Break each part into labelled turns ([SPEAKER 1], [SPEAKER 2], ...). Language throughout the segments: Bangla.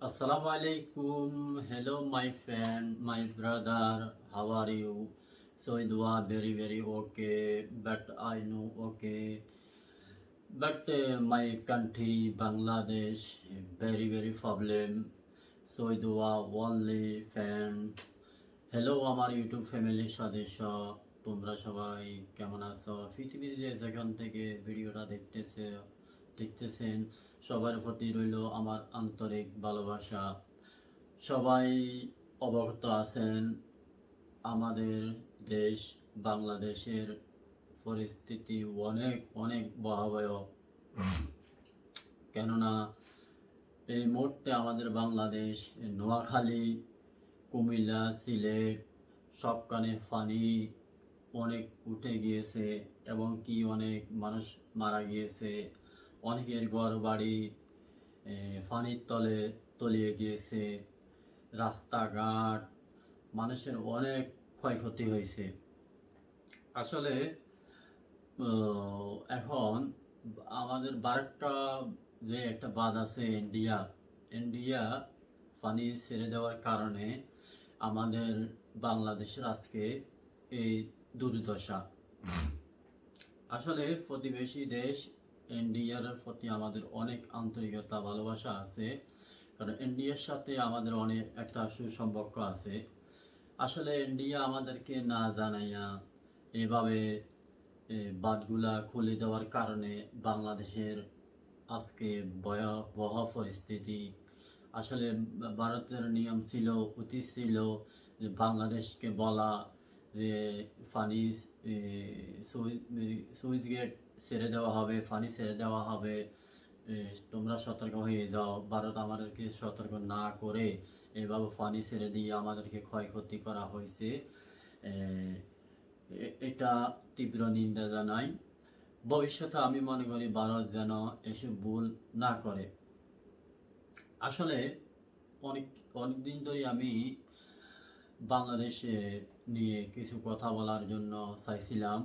[SPEAKER 1] Alaikum. Hello, my friend, my brother. How are you? So it was very, very okay. But I know okay. But uh, my country, Bangladesh, very, very problem. So it was only fan. Hello আমার ইউটিউব ফ্যামিলির সদস্য তোমরা সবাই কেমন আছো পৃথিবীর যে যেখান থেকে ভিডিওটা দেখতেছে দেখতেছেন। সবার প্রতি রইল আমার আন্তরিক ভালোবাসা। সবাই অবগত আছেন আমাদের দেশ বাংলাদেশের পরিস্থিতি অনেক অনেক ভয়াবহ। কেননা এই মুহূর্তে আমাদের বাংলাদেশ নোয়াখালী, কুমিল্লা, সিলেট সবখানে পানি অনেক উঠে গিয়েছে এবং কি অনেক মানুষ মারা গিয়েছে। অনেকের ঘর বাড়ি এ, পানির তলে তলিয়ে গিয়েছে রাস্তাঘাট মানুষের অনেক ক্ষয়ক্ষতি হয়েছে। আসলে এখন আমাদের বারাক্কা যে একটা বাঁধ আছে ইন্ডিয়া ইন্ডিয়া পানি ছেড়ে দেওয়ার কারণে আমাদের বাংলাদেশের আজকে এই দুর্দশা। আসলে প্রতিবেশী দেশ ইন্ডিয়ার প্রতি আমাদের অনেক আন্তরিকতা ভালোবাসা আছে। কারণ ইন্ডিয়ার সাথে আমাদের অনেক একটা সুসম্পর্ক আছে। আসলে ইন্ডিয়া আমাদেরকে না জানাইয়া এভাবে বাদগুলা খুলে দেওয়ার কারণে বাংলাদেশের আজকে ভয়াবহ পরিস্থিতি। আসলে ভারতের নিয়ম ছিল উচিত ছিল যে বাংলাদেশকে বলা যে এ, সুইচ সুইচ গেট ছেড়ে দেওয়া হবে, ফানি ছেড়ে দেওয়া হবে। তোমরা সতর্ক হয়ে যাও। ভারত আমাদেরকে সতর্ক না করে এভাবে ফানি ছেড়ে দিয়ে আমাদেরকে ক্ষয়ক্ষতি করা হয়েছে। এটা তীব্র নিন্দা জানাই। ভবিষ্যতে আমি মনে করি ভারত যেন এসব ভুল না করে। আসলে অনেক অনেক দিন ধরেই আমি বাংলাদেশে নিয়ে কিছু কথা বলার জন্য চাইছিলাম।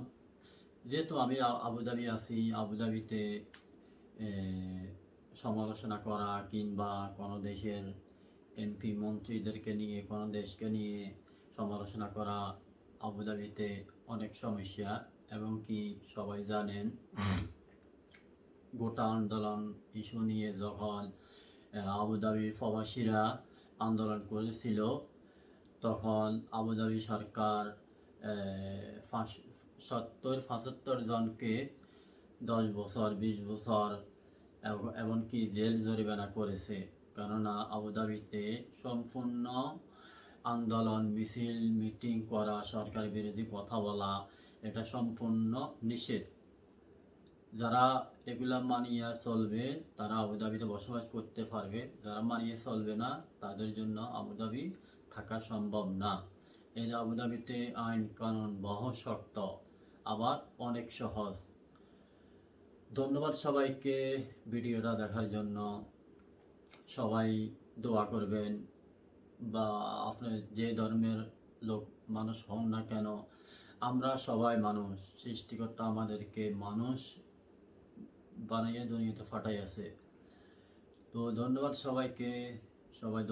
[SPEAKER 1] যেহেতু আমি আবুধাবি আছি আবুধাবিতে সমালোচনা করা কিংবা কোনো দেশের এমপি, মন্ত্রীদেরকে নিয়ে, কোনো দেশকে নিয়ে সমালোচনা করা আবুধাবিতে অনেক সমস্যা। এবং কি সবাই জানেন, গোটা আন্দোলন ইস্যু নিয়ে যখন আবুধাবি প্রবাসীরা আন্দোলন করেছিল, তখন আবুধাবি সরকার সত্তর পঁচাত্তর জনকে দশ বছর, বিশ বছর এমনকি জেল জরিমানা করেছে। কেননা আবুধাবিতে সম্পূর্ণ আন্দোলন, মিছিল, মিটিং করা সরকার বিরোধী কথা বলা, এটা সম্পূর্ণ নিষেধ। যারা এগুলা মানিয়ে চলবে, তারা আবুধাবিতে বসবাস করতে পারবে। যারা মানিয়ে চলবে না, তাদের জন্য আবুধাবি থাকা সম্ভব না। এই আবুধাবিতে আইন কানুন বহু শক্ত আবার অনেক সহজ। ধন্যবাদ সবাইকে ভিডিওটা দেখার জন্য। সবাই দোয়া করবেন বা আপনার যে ধর্মের লোক মানুষ হন না কেন, আমরা সবাই মানুষ, সৃষ্টিকর্তা আমাদেরকে মানুষ বানাইয়ে দুনিয়াতে ফাটাই আছে। তো ধন্যবাদ সবাইকে, সবাই